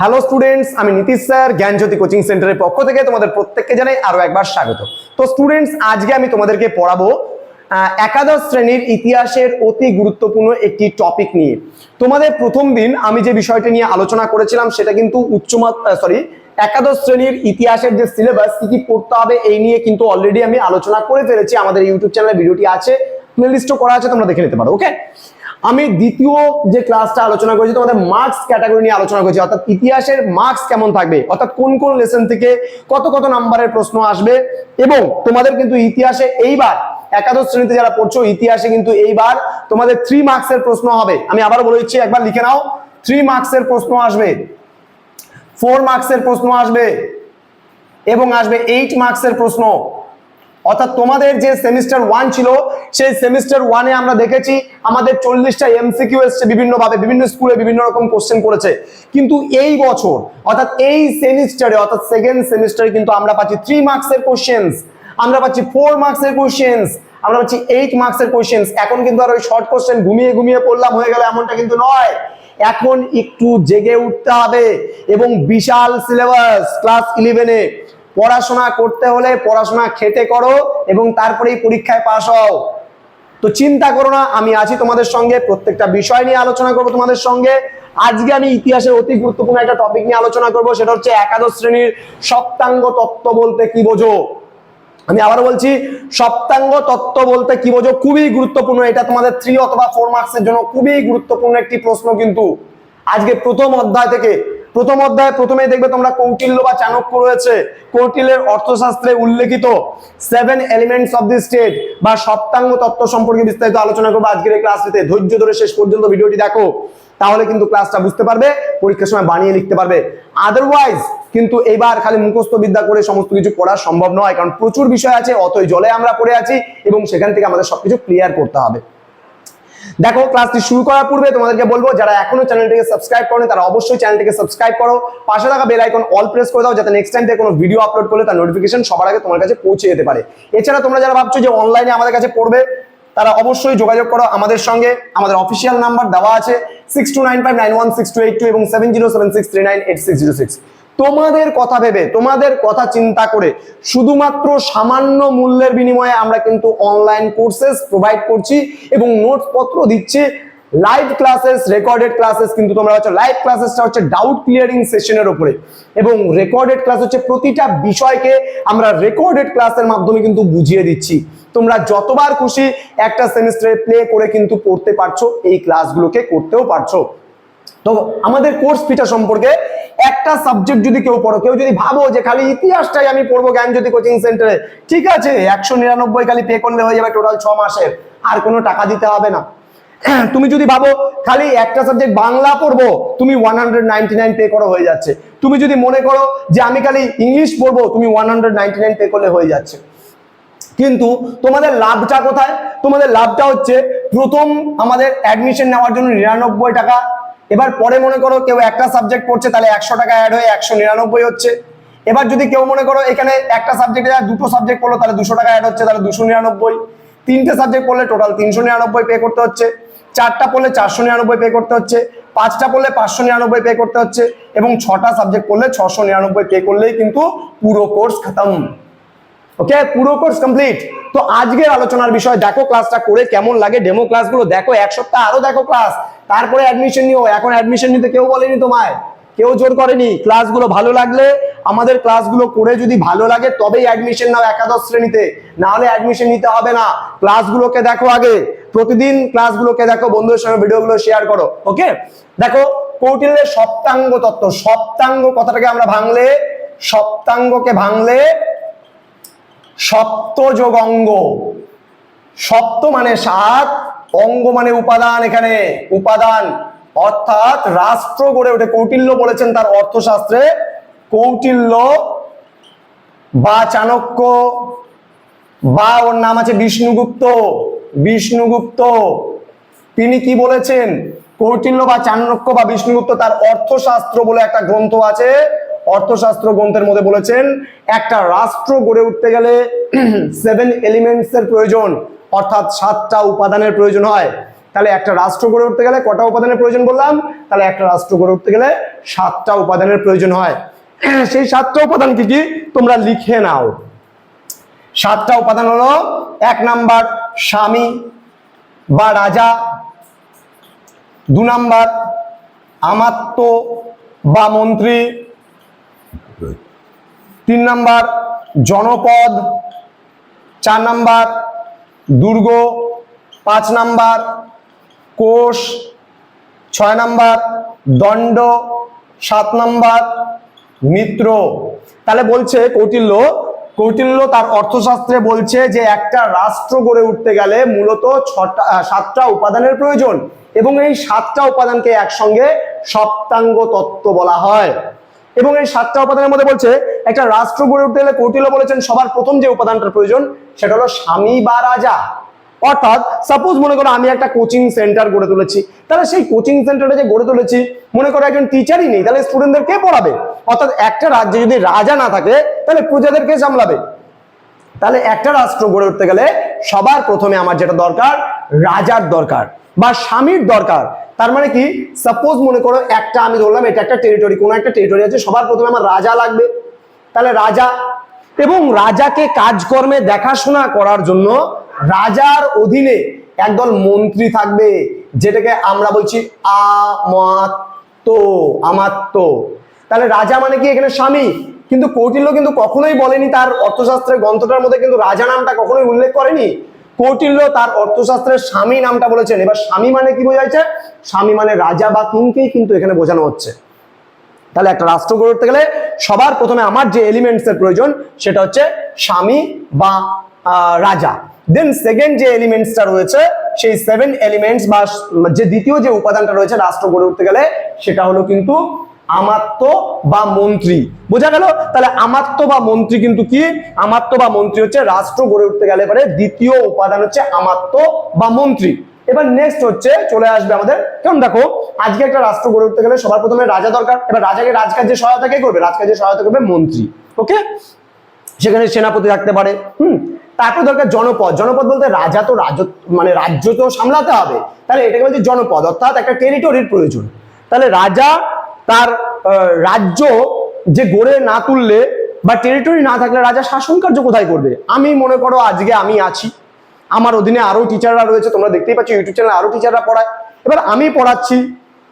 Hello students আমি Nitish sir, জ্ঞানজ্যোতি coaching সেন্টারের পক্ষ থেকে তোমাদের প্রত্যেককে জানাই আরও একবার স্বাগত। তো স্টুডেন্টস আজকে আমি তোমাদেরকে পড়াবো একাদশ শ্রেণির ইতিহাসের অতি গুরুত্বপূর্ণ একটি টপিক নিয়ে। তোমাদের প্রথম দিন আমি যে বিষয়টা নিয়ে আলোচনা করেছিলাম, সেটা কিন্তু উচ্চ সরি একাদশ শ্রেণির ইতিহাসের যে সিলেবাস কি কি পড়তে হবে এই নিয়ে কিন্তু অলরেডি আমি আলোচনা করে ফেলেছি। আমাদের ইউটিউব চ্যানেলে ভিডিওটি আছে প্লেলিস্টও করা আছে, তোমরা দেখে নিতে পারো ওকে আমি দ্বিতীয় যে ক্লাসটা আলোচনা করেছি, তোমাদের মার্কস ক্যাটাগরি নিয়ে আলোচনা করেছি, অর্থাৎ ইতিহাসের মার্কস কেমন থাকবে, অর্থাৎ কোন কোন লেসন থেকে কত কত নাম্বারের প্রশ্ন আসবে, এবং তোমাদের কিন্তু ইতিহাসে এইবার, একাদশ শ্রেণীতে যারা পড়ছো, ইতিহাসে কিন্তু এইবার তোমাদের থ্রি মার্কসের প্রশ্ন হবে। আমি আবার বলে দিচ্ছি, একবার লিখে নাও থ্রি মার্কসের প্রশ্ন আসবে ফোর মার্কসের প্রশ্ন আসবে, এবং আসবে এইট মার্কসের প্রশ্ন। অর্থাৎ তোমাদের যে সেমিস্টার ওয়ান ছিল, সেই সেমিস্টার ওয়ানে আমরা দেখেছি আমাদের চল্লিশটা এমসিকিউ এসছে বিভিন্নভাবে, বিভিন্ন স্কুলে বিভিন্ন রকম কোশ্চেন করেছে। কিন্তু এই বছর, অর্থাৎ এই সেমিস্টারে অর্থাৎ সেকেন্ড সেমিস্টারে কিন্তু আমরা পাচ্ছি থ্রি মার্কসের কোশ্চেন্স আমরা পাচ্ছি ফোর মার্কসের কোশ্চেন্স আমরা পাচ্ছি এইট মার্কসের কোশ্চেন্স এখন কিন্তু আর ওই শর্ট কোশ্চেন ঘুমিয়ে ঘুমিয়ে পড়লাম হয়ে গেল, এমনটা কিন্তু নয়। এখন একটু জেগে উঠতে হবে এবং বিশাল সিলেবাস ক্লাস ইলেভেনে পড়াশোনা করতে হলে পড়াশোনা খেটে করো এবং তারপরেই পরীক্ষায় পাশ হও। তো চিন্তা করো না, আমি আছি তোমাদের সঙ্গে, প্রত্যেকটা বিষয় নিয়ে আলোচনা করব তোমাদের সঙ্গে। আজকে আমি ইতিহাসের অতি গুরুত্বপূর্ণ একটা টপিক নিয়ে আলোচনা করব, সেটা হচ্ছে একাদশ শ্রেণির সপ্তাঙ্গ তত্ত্ব বলতে কি বোঝো? আমি আবার বলছি, সপ্তাঙ্গ তত্ত্ব বলতে কি বোঝো? খুবই গুরুত্বপূর্ণ, এটা তোমাদের থ্রি অথবা ফোর মার্কসের জন্য খুবই গুরুত্বপূর্ণ একটি প্রশ্ন কিন্তু। আজকে প্রথম অধ্যায় থেকে প্রথম অধ্যায় প্রথমেই দেখবে তোমরা কৌটিল্য বা চাণক্য রয়েছে। কৌটিল্যের অর্থশাস্ত্রে উল্লেখিত seven elements of the state বা সপ্তাঙ্গ তত্ত্ব সম্পর্কে বিস্তারিত আলোচনা করব আজকের এই ক্লাসটিতে ধৈর্য ধরে শেষ পর্যন্ত ভিডিওটি দেখো, তাহলে কিন্তু ক্লাসটা বুঝতে পারবে, পরীক্ষার সময় বানিয়ে লিখতে পারবে। আদারওয়াইজ কিন্তু এবার খালি মুখস্থ বিদ্যা করে সমস্ত কিছু পড়া সম্ভব নয়, কারণ প্রচুর বিষয় আছে, অতই জলে আমরা পড়ে আছি এবং সেখান থেকে আমাদের সবকিছু ক্লিয়ার করতে হবে। দেখো, ক্লাসটি শুরু করার পূর্বে তোমাদেরকে বলব, যারা এখনও চ্যানেলটিকে সাবস্ক্রাইব করো তারা অবশ্যই চ্যানেলটিকে সাবস্ক্রাইব করো। পাশে থাকা বেল আইকন অল প্রেস করে দাও, যাতে নেক্সট টাইম থেকে কোনো ভিডিও আপলোড করলে তার নোটিফিকেশন সবার আগে তোমার কাছে পৌঁছে যেতে পারে। এছাড়া তোমরা যারা ভাবছ যে অনলাইনে আমাদের কাছে পড়বে, তারা অবশ্যই যোগাযোগ করো আমাদের সঙ্গে। আমাদের অফিসিয়াল নাম্বার দেওয়া আছে six two nine five nine one six two eight two এবং seven zero seven six three nine eight six zero six তোমাদের কথা ভেবে, তোমাদের কথা চিন্তা করে শুধুমাত্র সামান্য মূল্যের বিনিময়ে আমরা কিন্তু অনলাইন কোর্সেস প্রোভাইড করছি এবং নোটস পত্র দিচ্ছি। লাইভ ক্লাসেস রেকর্ডেড ক্লাসেস কিন্তু তোমরা হচ্ছে লাইভ ক্লাসেসটা হচ্ছে ডাউট ক্লিয়ারিং সেশনের উপরে। এবং রেকর্ডেড ক্লাস হচ্ছে প্রতিটা বিষয়কে আমরা রেকর্ডেড ক্লাসের মাধ্যমে কিন্তু বুঝিয়ে দিচ্ছি। তোমরা যতবার খুশি একটা সেমিস্টারে প্লে করে কিন্তু পড়তে পারছ, এই ক্লাসগুলোকে করতেও পারছ। তো আমাদের কোর্স ফিটা সম্পর্কে একটা সাবজেক্ট যদি কেউ পড়ো, কেউ যদি ভাবো যে খালি ইতিহাসটাই আমি পড়ব জ্ঞানজ্যোতি কোচিং সেন্টারে ঠিক আছে, একশো নিরানব্বই খালি পে করলে হয়ে যাবে টোটাল ছ মাসের, আর কোনো টাকা দিতে হবে না। তুমি যদি ভাবো খালি একটা সাবজেক্ট বাংলা পড়ব, তুমি one hundred ninety nine pay করো হয়ে যাচ্ছে। তুমি যদি মনে করো যে আমি খালি ইংলিশ পড়ব, তুমি one hundred ninety nine pay করলে হয়ে যাচ্ছে। কিন্তু তোমাদের লাভটা কোথায়? তোমাদের লাভটা হচ্ছে প্রথম আমাদের অ্যাডমিশন নেওয়ার জন্য নিরানব্বই টাকা এবার পরে মনে করো কেউ একটা সাবজেক্ট পড়ছে, তাহলে একশো টাকা অ্যাড হয়ে একশো নিরানব্বই হচ্ছে। এবার যদি কেউ মনে করো এখানে একটা সাবজেক্টে দুটো সাবজেক্ট পড়ল, তাহলে দুশো টাকা অ্যাড হচ্ছে, তাহলে দুশো নিরানব্বই। তিনটে সাবজেক্ট পড়লে টোটাল তিনশো নিরানব্বই পে করতে হচ্ছে। চারটা পড়লে চারশো নিরানব্বই পে করতে হচ্ছে। পাঁচটা পড়লে পাঁচশো নিরানব্বই পে করতে হচ্ছে। এবং ছটা সাবজেক্ট পড়লে ছশো নিরানব্বই পে করলেই কিন্তু পুরো কোর্স খতম। ওকে পুরো কোর্স কমপ্লিট তো আজকের আলোচনার বিষয়, দেখো ক্লাসটা করে কেমন লাগে ডেমো ক্লাসগুলো দেখো, এক সপ্তাহ আরও দেখো ক্লাস তারপরে অ্যাডমিশন নিও। এখন অ্যাডমিশন নিতে কেউ বলেনি তোমায়। কেউ জোর করেনি। ক্লাসগুলো ভালো লাগলে, আমাদের ক্লাসগুলো করে যদি ভালো লাগে, তবেই অ্যাডমিশন নাও একাদশ শ্রেণীতে। না হলে অ্যাডমিশন নিতে হবে না। ক্লাসগুলোকে দেখো আগে। প্রতিদিন ক্লাসগুলোকে দেখো, বন্ধুদের সঙ্গে ভিডিওগুলো শেয়ার করো। ওকে দেখো, কৌটিল্যের সপ্তাঙ্গ তত্ত্ব। সপ্তাঙ্গ কথাটাকে আমরা ভাঙলে, সপ্তাঙ্গকে ভাঙলে সপ্ত যোগ অঙ্গ সপ্ত মানে সাত, অঙ্গ মানে উপাদান এখানে, উপাদান। অর্থাৎ রাষ্ট্র গড়ে ওঠে। কৌটিল্য বলেছেন তার অর্থশাস্ত্রে। কৌটিল্য বা চাণক্য বা ওর নাম আছে বিষ্ণুগুপ্ত। বিষ্ণুগুপ্ত। তিনি কি বলেছেন? কৌটিল্য বা চাণক্য বা বিষ্ণুগুপ্ত তার অর্থশাস্ত্র বলে একটা গ্রন্থ আছে। অর্থশাস্ত্র গ্রন্থের মধ্যে বলেছেন, একটা রাষ্ট্র গড়ে উঠতে গেলে সেভেন এলিমেন্টস এর প্রয়োজন, অর্থাৎ সাতটা উপাদানের প্রয়োজন হয়। তাহলে একটা রাষ্ট্র গড়ে উঠতে গেলে কটা উপাদানের প্রয়োজন বললাম? তাহলে একটা রাষ্ট্র গড়ে উঠতে গেলে সাতটা উপাদানের প্রয়োজন হয়। সেই সাতটা উপাদান কি কি? তোমরা লিখে নাও। সাতটা উপাদান হলো এক নাম্বার স্বামী বা রাজা, দু নাম্বার আমাত্য বা মন্ত্রী তিন নাম্বার, জনপদ। চার নাম্বার, দুর্গ। পাঁচ নাম্বার, কোষ। ছয় নাম্বার, দণ্ড। সাত নাম্বার, মিত্র। তাহলে বলছে কৌটিল্য। কৌটিল্য তার অর্থশাস্ত্রে বলছে যে একটা রাষ্ট্র গড়ে উঠতে গেলে মূলত ছটা সাতটা উপাদানের প্রয়োজন এবং এই সাতটা উপাদানকে একসঙ্গে সপ্তাঙ্গ তত্ত্ব বলা হয়। এবং এই সাতটা উপাদানের মধ্যে বলছে, একটা রাষ্ট্র গড়ে উঠতে গেলে কৌটিল্য বলেছেন, সবার প্রথম যে উপাদানটার প্রয়োজন, সেটা হলো স্বামী বা রাজা। অর্থাৎ সাপোজ মনে করো আমি একটা কোচিং সেন্টার গড়ে তুলেছি, তাহলে সেই কোচিং সেন্টারটা যে গড়ে তুলেছি, মনে করো একজন টিচারই নেই, তাহলে স্টুডেন্টদের কে পড়াবে? অর্থাৎ একটা রাজ্যে যদি রাজা না থাকে, তাহলে প্রজাদের কে সামলাবে। তাহলে একটা রাষ্ট্র গড়ে উঠতে গেলে সবার প্রথমে আমার যেটা দরকার, রাজার দরকার বা স্বামীর দরকার। তার মানে কি? সাপোজ মনে করো একটা আমি ধরলাম, এটা একটা টেরিটরি কোনো একটা টেরিটরি আছে, সবার প্রথমে আমার রাজা লাগবে। তাহলে রাজা এবং রাজাকে কাজকর্মে দেখাশোনা করার জন্য রাজার অধীনে একদল মন্ত্রী থাকবে, যেটাকে আমরা বলছি আমাত্য আমাত্য তাহলে রাজা মানে কি এখানে স্বামী? কিন্তু কৌটিল্য কিন্তু কখনোই বলেনি তার অর্থশাস্ত্রের গ্রন্থটার মধ্যে, কিন্তু রাজা নামটা কখনোই উল্লেখ করেনি। কৌটিল্য তার অর্থশাস্ত্রের স্বামী নামটা বলেছেন। এবার স্বামী মানে কি বোঝাচ্ছে স্বামী মানে রাজা বা কিংকেই কিন্তু এখানে বোঝানো হচ্ছে। তাহলে একটা রাষ্ট্র গড়ে উঠতে গেলে সবার প্রথমে আমার যে এলিমেন্টস এর প্রয়োজন, সেটা হচ্ছে স্বামী বা রাজা। দেন সেকেন্ড যে এলিমেন্টসটা রয়েছে, সেই সেভেন এলিমেন্টস বা, যে দ্বিতীয় যে উপাদানটা রয়েছে রাষ্ট্র গড়ে উঠতে গেলে, সেটা হলো কিন্তু আমাত্য বা মন্ত্রী। বোঝা গেল? তাহলে আমাত্য বা মন্ত্রী কিন্তু কি? আমাত্ম বা মন্ত্রী হচ্ছে রাষ্ট্র গড়ে উঠতে গেলে পরে দ্বিতীয় উপাদান হচ্ছে আমাত্য বা মন্ত্রী। এবার নেক্সট হচ্ছে, চলে আসবে আমাদের, কেমন দেখো? আজকে একটা রাষ্ট্র গড়ে উঠতে গেলে সবার প্রথমে রাজা দরকার, এবার রাজাকে রাজকার্যে সহায়তা কে করবে? রাজকার্যে সহায়তা করবে মন্ত্রী। ওকে? সেখানে সেনাপতি থাকতে পারে, হুম? তারপর দরকার জনপদ। জনপদ বলতে রাজা তো রাজ মানে রাজ্য তো সামলাতে হবে। তাহলে এটাকে বলছে জনপদ, অর্থাৎ একটা টেরিটরির প্রয়োজন। তাহলে রাজা তার রাজ্য যে গড়ে না তুললে বা টেরিটরি না থাকলে রাজা শাসন কার্য কোথায় করবে? আমি মনে করো আজকে আমি আছি। আমার অধীনে আরও টিচাররা রয়েছে, তোমরা দেখতেই পাচ্ছ ইউটিউব চ্যানেলে আরও টিচাররা পড়ায়। এবার আমি পড়াচ্ছি,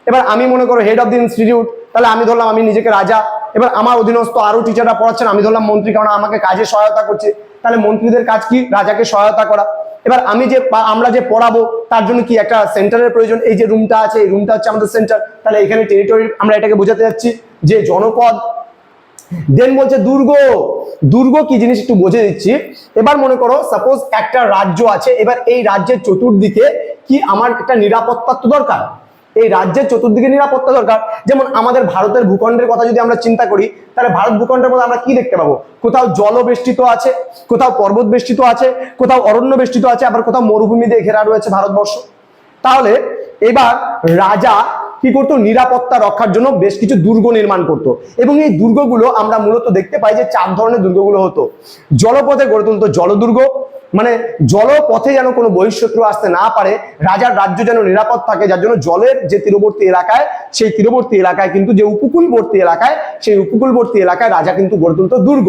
এবার আমি মনে করো হেড অফ দি ইনস্টিটিউট তাহলে আমি ধরলাম আমি নিজেকে রাজা। এবার আমার অধীনস্থ আরও টিচাররা পড়াচ্ছেন, আমি ধরলাম মন্ত্রী কারণ আমাকে কাজে সহায়তা করছে। তাহলে মন্ত্রীদের কাজ কি? রাজাকে সহায়তা করা। এবার আমি যে আমরা যে পড়াবো, তার জন্য কি একটা সেন্টারের প্রয়োজন? এই যে রুমটা আছে, এই রুমটা হচ্ছে আমাদের সেন্টার। তাহলে এখানে টেরিটরি আমরা এটাকে বোঝাতে যাচ্ছি যে জনপদ। দেন বলছে দুর্গ। দুর্গ কি জিনিস একটু বুঝে দিচ্ছি। এবার মনে করো সাপোজ একটা রাজ্য আছে, এবার এই রাজ্যের চতুর্দিকে কি আমার একটা নিরাপত্তা তো দরকার? এই রাজ্যের চতুর্দিকে নিরাপত্তা দরকার। যেমন আমাদের ভারতের ভূখণ্ডের কথা যদি আমরা চিন্তা করি, তাহলে ভারত ভূখণ্ডের মধ্যে আমরা কি দেখতে পাবো? কোথাও জল বেষ্টিত আছে, কোথাও পর্বত বেষ্টিত আছে, কোথাও অরণ্য বেষ্টিত আছে, আবার কোথাও মরুভূমি দিয়ে ঘেরা রয়েছে ভারতবর্ষ। তাহলে এবার রাজা কি করতো? নিরাপত্তা রক্ষার জন্য বেশ কিছু দুর্গ নির্মাণ করত। এবং এই দুর্গগুলো আমরা মূলত দেখতে পাই যে চার ধরনের দুর্গগুলো হতো। জলপথে গড়ে তুলতো জলদুর্গ মানে জলপথে যেন কোনো বহিঃশত্রু আসতে না পারে, রাজার রাজ্য যেন নিরাপদ থাকে, যার জন্য জলের যে তীরবর্তী এলাকায়, সেই তীরবর্তী এলাকায় কিন্তু যে উপকূলবর্তী এলাকায়, সেই উপকূলবর্তী এলাকায় রাজা কিন্তু গড়ে তুলতো দুর্গ।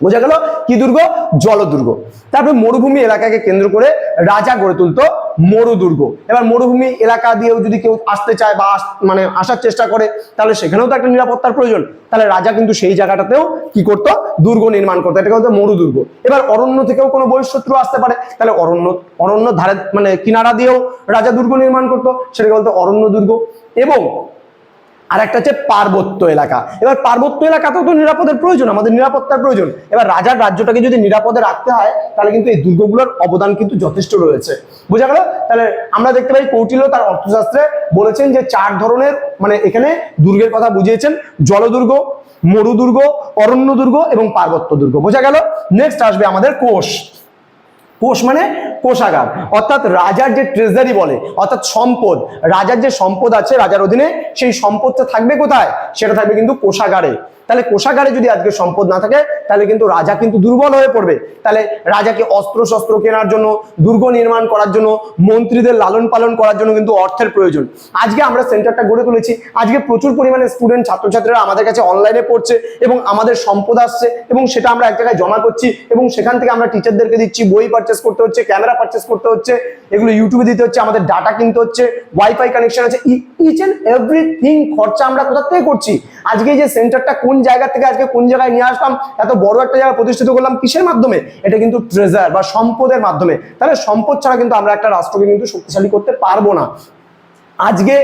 বোঝা গেল? কি দুর্গ? জলদুর্গ। তারপরে মরুভূমি এলাকাকে কেন্দ্র করে রাজা গড়ে তুলতো মরু দুর্গ এবার মরুভূমি এলাকা দিয়েও যদি কেউ আসতে চায় বা মানে আসার চেষ্টা করে, তাহলে সেখানেও তো একটা নিরাপত্তার প্রয়োজন। তাহলে রাজা কিন্তু সেই জায়গাটাতেও কি করতো? দুর্গ নির্মাণ করতো। এটাকে বলতো মরু দুর্গ এবার অরণ্য থেকেও কোনো বহিঃশত্রু আসতে পারে। তাহলে অরণ্য অরণ্য ধারে মানে কিনারা দিয়েও রাজা দুর্গ নির্মাণ করতো। সেটাকে বলতো অরণ্য দুর্গ। এবং আর একটা হচ্ছে পার্বত্য এলাকা। এবার পার্বত্য এলাকাতেও তো নিরাপদের প্রয়োজন, আমাদের নিরাপত্তার প্রয়োজন। এবার রাজার রাজ্যটাকে যদি নিরাপদে রাখতে হয়, তাহলে কিন্তু এই দুর্গগুলোর অবদান কিন্তু যথেষ্ট রয়েছে। বোঝা গেল? তাহলে আমরা দেখতে পাই কৌটিল্য তার অর্থশাস্ত্রে বলেছেন যে চার ধরনের মানে এখানে দুর্গের কথা বুঝিয়েছেন। জলদুর্গ, মরুদুর্গ অরণ্য দুর্গ এবং পার্বত্য দুর্গ বোঝা গেল? নেক্সট আসবে আমাদের কোষ। কোষ মানে কোষাগার। অর্থাৎ রাজার যে ট্রেজারি বলে, অর্থাৎ সম্পদ, রাজার যে সম্পদ আছে রাজার অধীনে, সেই সম্পদটা থাকবে কোথায়? সেটা থাকবে কিন্তু কোষাগারে। তাহলে কোষাগারে যদি আজকে সম্পদ না থাকে, তাহলে কিন্তু রাজা কিন্তু দুর্বল হয়ে পড়বে। তাহলে রাজাকে অস্ত্র শস্ত্র কেনার জন্য, দুর্গ নির্মাণ করার জন্য, মন্ত্রীদের লালন পালন করার জন্য কিন্তু অর্থের প্রয়োজন। আজকে আমরা সেন্টারটা গড়ে তুলেছি। আজকে প্রচুর পরিমাণে স্টুডেন্ট ছাত্রছাত্রীরা আমাদের কাছে অনলাইনে পড়ছে এবং আমাদের সম্পদ আসছে এবং সেটা আমরা এক জায়গায় জমা করছি এবং সেখান থেকে আমরা টিচারদেরকে দিচ্ছি, বই পারচেস করতে হচ্ছে ক্যামেরা পারচেস করতে হচ্ছে। এগুলো ইউটিউবে দিতে হচ্ছে, আমাদের ডাটা কিনতে হচ্ছে ওয়াইফাই কানেকশন আছে ইচ এন্ড এভরিথিং খরচা আমরা কোথা থেকে করছি? আজকে যে সেন্টারটা কোন জায়গা থেকে আজকে কোন জায়গায় নিয়ে আসলাম, এত বড় একটা জায়গা প্রতিষ্ঠিত করলাম, কিসের মাধ্যমে? এটা কিন্তু ট্রেজার বা সম্পদের মাধ্যমে। তাহলে সম্পদ ছাড়া কিন্তু আমরা একটা রাষ্ট্রকে কিন্তু শক্তিশালী করতে পারব না। আজকে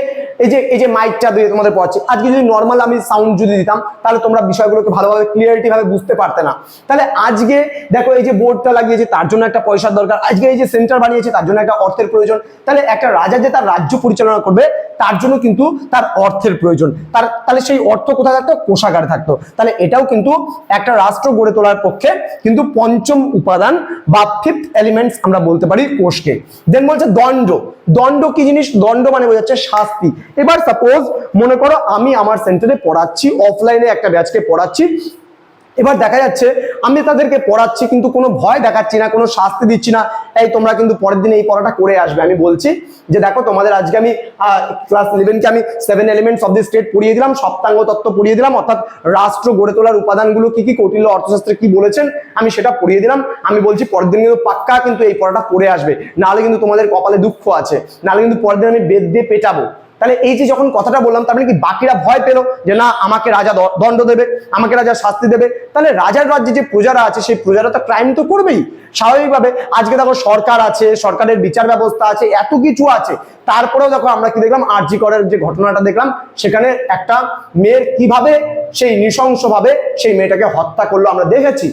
এই যে এই যে মাইকটা দিয়ে তোমাদের পড়াচ্ছি, আজকে যদি নর্মাল আমি সাউন্ড যদি দিতাম, তাহলে তোমরা বিষয়গুলোকে ভালোভাবে ক্লিয়ারিটি ভাবে বুঝতে পারতে না। তাহলে আজকে দেখো এই যে বোর্ডটা লাগিয়েছে, তার জন্য একটা পয়সার দরকার। আজকে এই যে সেন্টার বানিয়েছে, তার জন্য একটা অর্থের প্রয়োজন। তাহলে একটা রাজা যে তার রাজ্য পরিচালনা করবে তার জন্য কিন্তু তার অর্থের প্রয়োজন। তার, তাহলে সেই অর্থ কোথায় থাকতো? কোষাগারে থাকতো। তাহলে এটাও কিন্তু একটা রাষ্ট্র গড়ে তোলার পক্ষে কিন্তু পঞ্চম উপাদান বা ফিফথ এলিমেন্টস আমরা বলতে পারি কোষকে। দেন বলছে দণ্ড। দণ্ড কি জিনিস? দণ্ড মানে বোঝাচ্ছে শাস্তি। এবার সাপোজ মনে করো আমি আমার সেন্টারে পড়াচ্ছি অফলাইনে একটা ব্যাচকে পড়াচ্ছি এবার দেখা যাচ্ছে, আমি তাদেরকে পড়াচ্ছি, কিন্তু কোনো ভয় দেখাচ্ছি না, কোনো শাস্তি দিচ্ছি না। এই তোমরা কিন্তু পরের দিন এই পড়াটা করে আসবে। আমি বলছি যে দেখো, তোমাদের আজকে আমি ক্লাস ইলেভেনকে আমি seven elements of the state পড়িয়ে দিলাম, সপ্তাঙ্গ তত্ত্ব পড়িয়ে দিলাম, অর্থাৎ রাষ্ট্র গড়ে তোলার উপাদানগুলো কি কি, কৌটিল্য অর্থশাস্ত্রে কি বলেছেন, আমি সেটা পড়িয়ে দিলাম। আমি বলছি পরের দিন কিন্তু পাক্কা কিন্তু এই পড়াটা পড়ে আসবে। নাহলে কিন্তু তোমাদের কপালে দুঃখ আছে। নাহলে কিন্তু পরের দিন আমি বেদ দিয়ে পেটাবো। তাহলে এই যে যখন কথাটা বললাম, তার মানে কি বাকিরা ভয় পেল যে না, আমাকে রাজা দণ্ড দেবে, আমাকে রাজা শাস্তি দেবে? তাহলে রাজার রাজ্যে যে প্রজারা আছে, সেই প্রজারা তো ক্রাইম তো করবেই। স্বাভাবিকভাবে আজকে দেখো সরকার আছে, সরকারের বিচার ব্যবস্থা আছে, এত কিছু আছে। তারপরেও দেখো আমরা কি দেখলাম, আরজি করের যে ঘটনাটা দেখলাম, সেখানে একটা মেয়ের কীভাবে, সেই নৃশংসভাবে সেই মেয়েটাকে হত্যা করল আমরা দেখেছি।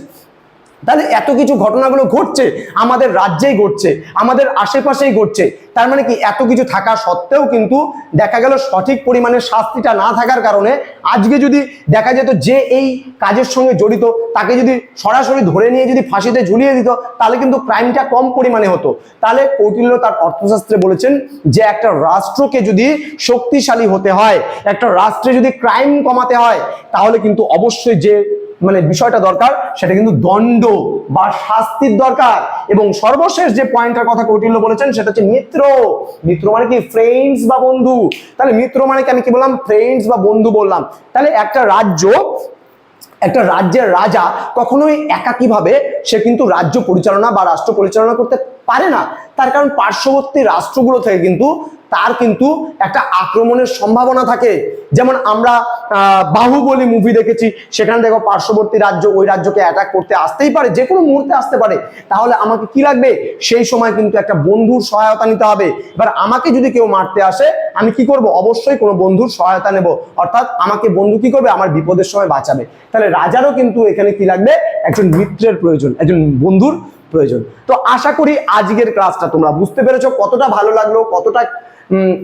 তাহলে এত কিছু ঘটনাগুলো ঘটছে, আমাদের রাজ্যেই ঘটছে, আমাদের আশেপাশেই ঘটছে। তার মানে কি, এত কিছু থাকা সত্ত্বেও কিন্তু দেখা গেল সঠিক পরিমাণে শাস্তিটা না থাকার কারণে আজকে যদি দেখা যেত যে এই কাজের সঙ্গে জড়িত, তাকে যদি সরাসরি ধরে নিয়ে যদি ফাঁসিতে ঝুলিয়ে দিত, তাহলে কিন্তু ক্রাইমটা কম পরিমাণে হতো। তাহলে কৌটিল্য তার অর্থশাস্ত্রে বলেছেন যে একটা রাষ্ট্রকে যদি শক্তিশালী হতে হয়, একটা রাষ্ট্রে যদি ক্রাইম কমাতে হয়, তাহলে কিন্তু অবশ্যই যে মানে বিষয়টা দরকার, সেটা কিন্তু দণ্ড বা শাস্তির দরকার। এবং সর্বশেষ যে পয়েন্টের কথা কৌটিল্য বলেছেন, সেটা হচ্ছে মিত্র। মিত্র মানে কি? ফ্রেন্ডস বা বন্ধু। তাহলে মিত্র মানে কি? আমি কি বললাম? ফ্রেন্ডস বা বন্ধু বললাম। তাহলে একটা রাজ্য, একটা রাজ্যের রাজা কখনোই একাকীভাবে সে কিন্তু রাজ্য পরিচালনা বা রাষ্ট্র পরিচালনা করতে পারে না, তার কারণ পার্শ্ববর্তী রাষ্ট্রগুলো থেকে কিন্তু তার কিন্তু একটা আক্রমণের সম্ভাবনা থাকে। যেমন আমরা বাহুবলী মুভি দেখেছি, সেখানে দেখো পার্শ্ববর্তী রাজ্য, ওই রাজ্যকে অ্যাটাক করতে আসতেই পারে, যে কোনো মুহূর্তে আসতে পারে। তাহলে আমাকে কি লাগবে? সেই সময় কিন্তু একটা বন্ধুর সহায়তা নিতে হবে। এবার আমাকে যদি কেউ মারতে আসে, আমি কি করব? অবশ্যই কোনো বন্ধুর সহায়তা নেব। অর্থাৎ আমাকে বন্ধু কি করবে? আমার বিপদের সময় বাঁচাবে। তাহলে রাজারও কিন্তু এখানে কি লাগবে? একজন মিত্রের প্রয়োজন, একজন বন্ধুর প্রয়োজন। তো আশা করি আজকের ক্লাসটা তোমরা বুঝতে পেরেছ কতটা ভালো লাগল, কতটা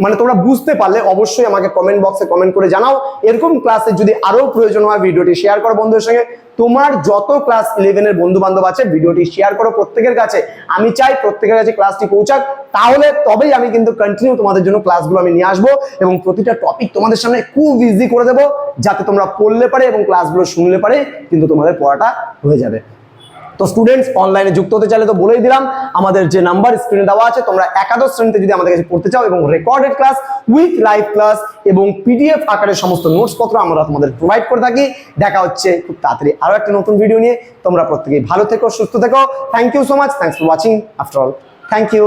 মানে তোমরা বুঝতে পারলে অবশ্যই আমাকে কমেন্ট বক্সে কমেন্ট করে জানাও। এরকম ক্লাসে যদি আরও প্রয়োজন হয় ভিডিওটি শেয়ার করো বন্ধুদের সঙ্গে। তোমার যত ক্লাস ইলেভেনের বন্ধু বান্ধব আছে, ভিডিওটি শেয়ার করো প্রত্যেকের কাছে। আমি চাই প্রত্যেকের কাছে ক্লাসটি পৌঁছাক। তাহলে তবেই আমি কিন্তু কন্টিনিউ তোমাদের জন্য ক্লাসগুলো আমি নিয়ে আসব এবং প্রতিটা টপিক তোমাদের সামনে খুব ইজি করে দেবো, যাতে তোমরা পড়লে পারে এবং ক্লাসগুলো শুনলে পারে, কিন্তু তোমাদের পড়াটা হয়ে যাবে। তো স্টুডেন্টস অনলাইনে যুক্ত হতে চাইলে তো বলেই দিলাম, আমাদের যে নাম্বার স্ক্রিনে দেওয়া আছে, তোমরা একাদশ শ্রেণীতে যদি আমাদের কাছে পড়তে চাও এবং recorded class with live class এবং পিডিএফ আকারের সমস্ত নোটস পত্র আমরা তোমাদের প্রোভাইড করে থাকি। দেখা হচ্ছে খুব তাড়াতাড়ি আরও একটা নতুন ভিডিও নিয়ে। তোমরা প্রত্যেকেই ভালো থেকো, সুস্থ থেকো। Thank you so much thanks for watching after all thank you